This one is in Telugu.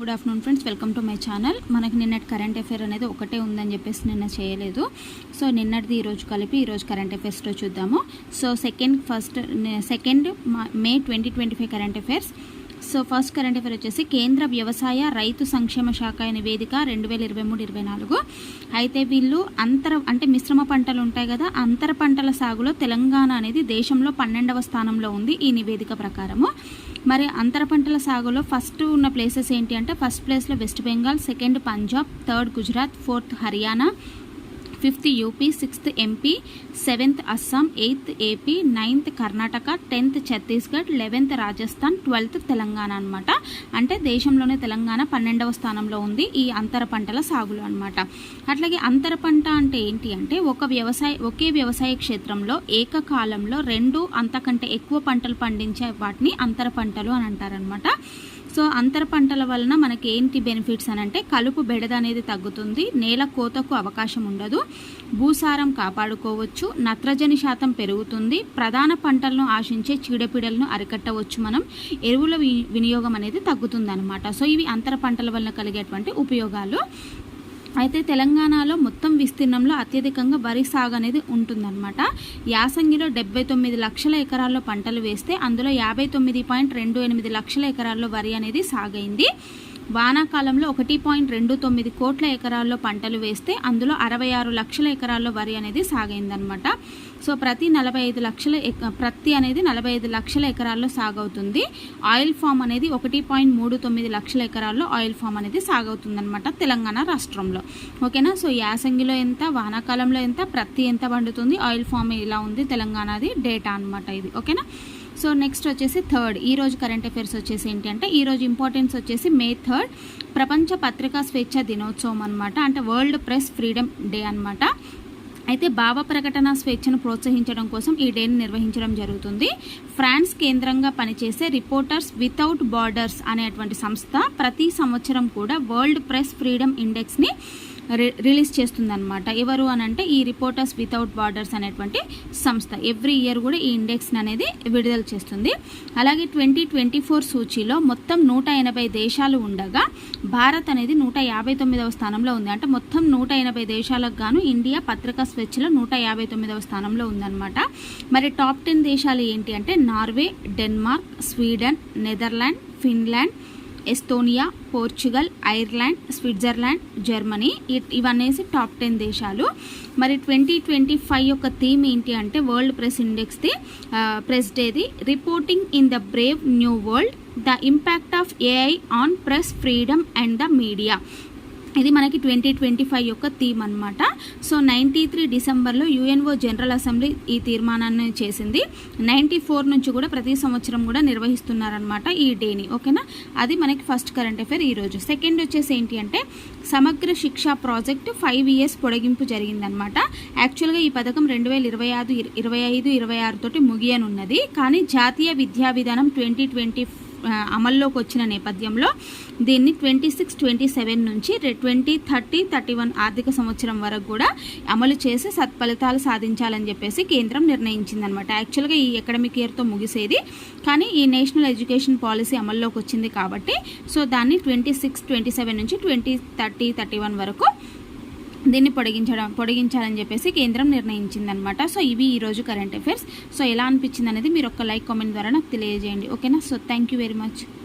Good afternoon friends welcome to my channel మనకి నిన్నటి కరెంట్ అఫేర్ అనేది ఒకటే ఉందని చెప్పేసి నిన్న చేయలేదు. సో నిన్నటిది ఈరోజు కలిపి ఈరోజు కరెంట్ అఫేర్స్లో చూద్దాము. So second first second May twenty twenty five current affairs so first current affair వచ్చేసి కేంద్ర వ్యవసాయ రైతు సంక్షేమ శాఖ నివేదిక రెండు వేల ఇరవై మూడు ఇరవై నాలుగు. అయితే వీళ్ళు అంతర అంటే మిశ్రమ పంటలు ఉంటాయి కదా అంతర పంటల సాగులో తెలంగాణ అనేది దేశంలో పన్నెండవ స్థానంలో ఉంది ఈ నివేదిక ప్రకారము. మరి అంతర పంటల సాగులో ఫస్ట్ ఉన్న ప్లేసెస్ ఏంటి అంటే ఫస్ట్ ప్లేస్లో West Bengal second Punjab third Gujarat fourth Haryana fifth UP sixth MP seventh Assam eighth AP ninth Karnataka tenth Chhattisgarh eleventh Rajasthan twelfth Telangana అనమాట అంటే దేశంలోనే తెలంగాణ పన్నెండవ స్థానంలో ఉంది ఈ అంతర పంటల సాగులో అనమాట అట్లాగే అంతర పంట అంటే ఏంటి అంటే ఒక వ్యవసాయ ఒకే వ్యవసాయ క్షేత్రంలో ఏకకాలంలో రెండు అంతకంటే ఎక్కువ పంటలు పండించే వాటిని అంతర పంటలు అని అంటారనమాట సో అంతర పంటల వలన మనకి ఏంటి బెనిఫిట్స్ అని అంటే కలుపు బెడద అనేది తగ్గుతుంది నేల కోతకు అవకాశం ఉండదు భూసారం కాపాడుకోవచ్చు నత్రజని శాతం పెరుగుతుంది ప్రధాన పంటలను ఆశించే చీడపీడలను అరికట్టవచ్చు మనం ఎరువుల వినియోగం అనేది తగ్గుతుంది అనమాట సో ఇవి అంతర పంటల వలన కలిగేటువంటి ఉపయోగాలు. అయితే తెలంగాణలో మొత్తం విస్తీర్ణంలో అత్యధికంగా వరి సాగు అనేది ఉంటుందన్నమాట. యాసంగిలో డెబ్బై తొమ్మిది లక్షల ఎకరాల్లో పంటలు వేస్తే అందులో యాభై తొమ్మిది పాయింట్ రెండు ఎనిమిది లక్షల ఎకరాల్లో వరి అనేది సాగైంది. వానాకాలంలో ఒకటి పాయింట్ రెండు తొమ్మిది కోట్ల ఎకరాల్లో పంటలు వేస్తే అందులో అరవై ఆరు లక్షల ఎకరాల్లో వరి అనేది సాగైందనమాట సో ప్రతి నలభై ఐదు లక్షల ప్రతి అనేది నలభై ఐదు లక్షల ఎకరాల్లో సాగవుతుంది. ఆయిల్ ఫామ్ అనేది ఒకటి పాయింట్ మూడు తొమ్మిది లక్షల ఎకరాల్లో ఆయిల్ ఫామ్ అనేది సాగవుతుందనమాట తెలంగాణ రాష్ట్రంలో. ఓకేనా? సో యాసంగిలో ఎంత వానాకాలంలో ఎంత ప్రతి ఎంత పండుతుంది ఆయిల్ ఫామ్ ఇలా ఉంది తెలంగాణది డేటా అనమాట ఇది. ఓకేనా? సో నెక్స్ట్ వచ్చేసి థర్డ్. ఈ రోజు కరెంట్ అఫైర్స్ వచ్చేసి ఏంటి అంటే ఈరోజు ఇంపార్టెన్స్ వచ్చేసి మే థర్డ్ ప్రపంచ పత్రికా స్వేచ్ఛ దినోత్సవం అనమాట అంటే వరల్డ్ ప్రెస్ ఫ్రీడమ్ డే అనమాట అయితే భావ ప్రకటన స్వేచ్ఛను ప్రోత్సహించడం కోసం ఈ డేని నిర్వహించడం జరుగుతుంది. ఫ్రాన్స్ కేంద్రంగా పనిచేసే రిపోర్టర్స్ వితౌట్ బార్డర్స్ అనేటువంటి సంస్థ ప్రతి సంవత్సరం కూడా వరల్డ్ ప్రెస్ ఫ్రీడమ్ ఇండెక్స్ని రిలీజ్ చేస్తుందన్నమాట. ఎవరు అని అంటే ఈ రిపోర్టర్స్ వితౌట్ బార్డర్స్ అనేటువంటి సంస్థ. ఎవ్రీ ఇయర్ కూడా ఈ ఇండెక్స్ అనేది విడుదల చేస్తుంది. అలాగే ట్వంటీ ట్వంటీ ఫోర్ సూచీలో మొత్తం నూట ఎనభై దేశాలు ఉండగా భారత్ అనేది నూట యాభై తొమ్మిదవ స్థానంలో ఉంది. అంటే మొత్తం నూట ఎనభై దేశాలకు గాను ఇండియా పత్రికా స్వేచ్ఛలో నూట యాభై తొమ్మిదవ స్థానంలో ఉందన్నమాట. మరి టాప్ టెన్ దేశాలు ఏంటి అంటే Norway Denmark Sweden Netherland Finland Estonia Portugal Ireland Switzerland Germany ఇవనేసి top ten దేశాలు. మరి ట్వంటీ ట్వంటీ ఫైవ్ యొక్క థీమ్ ఏంటి అంటే వరల్డ్ ప్రెస్ ఇండెక్స్ది press డేది reporting in the brave new world the impact of AI on press freedom and the media. ఇది మనకి ట్వంటీ ట్వంటీ ఫైవ్ యొక్క థీమ్ అనమాట సో నైంటీ త్రీ డిసెంబర్లో యుఎన్ఓ జనరల్ అసెంబ్లీ ఈ తీర్మానాన్ని చేసింది. నైంటీ ఫోర్ నుంచి కూడా ప్రతి సంవత్సరం కూడా నిర్వహిస్తున్నారనమాట ఈ డేని. ఓకేనా? అది మనకి ఫస్ట్ కరెంట్ అఫేర్ ఈరోజు సెకండ్ వచ్చేసి ఏంటి అంటే సమగ్ర శిక్ష ప్రాజెక్ట్ ఫైవ్ ఇయర్స్ పొడిగింపు జరిగిందనమాట యాక్చువల్గా ఈ పథకం రెండు వేల ఇరవై ఐదు ఇరవై ఐదు ఇరవై ఆరు తోటి ముగియనున్నది. కానీ జాతీయ విద్యా విధానం ట్వంటీ ట్వంటీ అమల్లోకి వచ్చిన నేపథ్యంలో దీన్ని ట్వంటీ సిక్స్ ట్వంటీ సెవెన్ నుంచి ట్వంటీ థర్టీ థర్టీ వన్ ఆర్థిక సంవత్సరం వరకు కూడా అమలు చేసి సత్ఫలితాలు సాధించాలని చెప్పేసి కేంద్రం నిర్ణయించిందనమాట యాక్చువల్గా ఈ అకాడమిక్ ఇయర్తో ముగిసేది కానీ ఈ నేషనల్ ఎడ్యుకేషన్ పాలసీ అమల్లోకి వచ్చింది కాబట్టి సో దాన్ని ట్వంటీ సిక్స్ ట్వంటీ సెవెన్ నుంచి ట్వంటీ థర్టీ థర్టీ వన్ వరకు దీన్ని పొడిగించడం పొడిగించాలని చెప్పేసి కేంద్రం నిర్ణయించిందనమాట. సో ఇవి ఈరోజు కరెంట్ అఫైర్స్. సో ఎలా అనిపించింది అనేది మీరు ఒక లైక్ కామెంట్ ద్వారా నాకు తెలియజేయండి. ఓకేనా? So thank you very much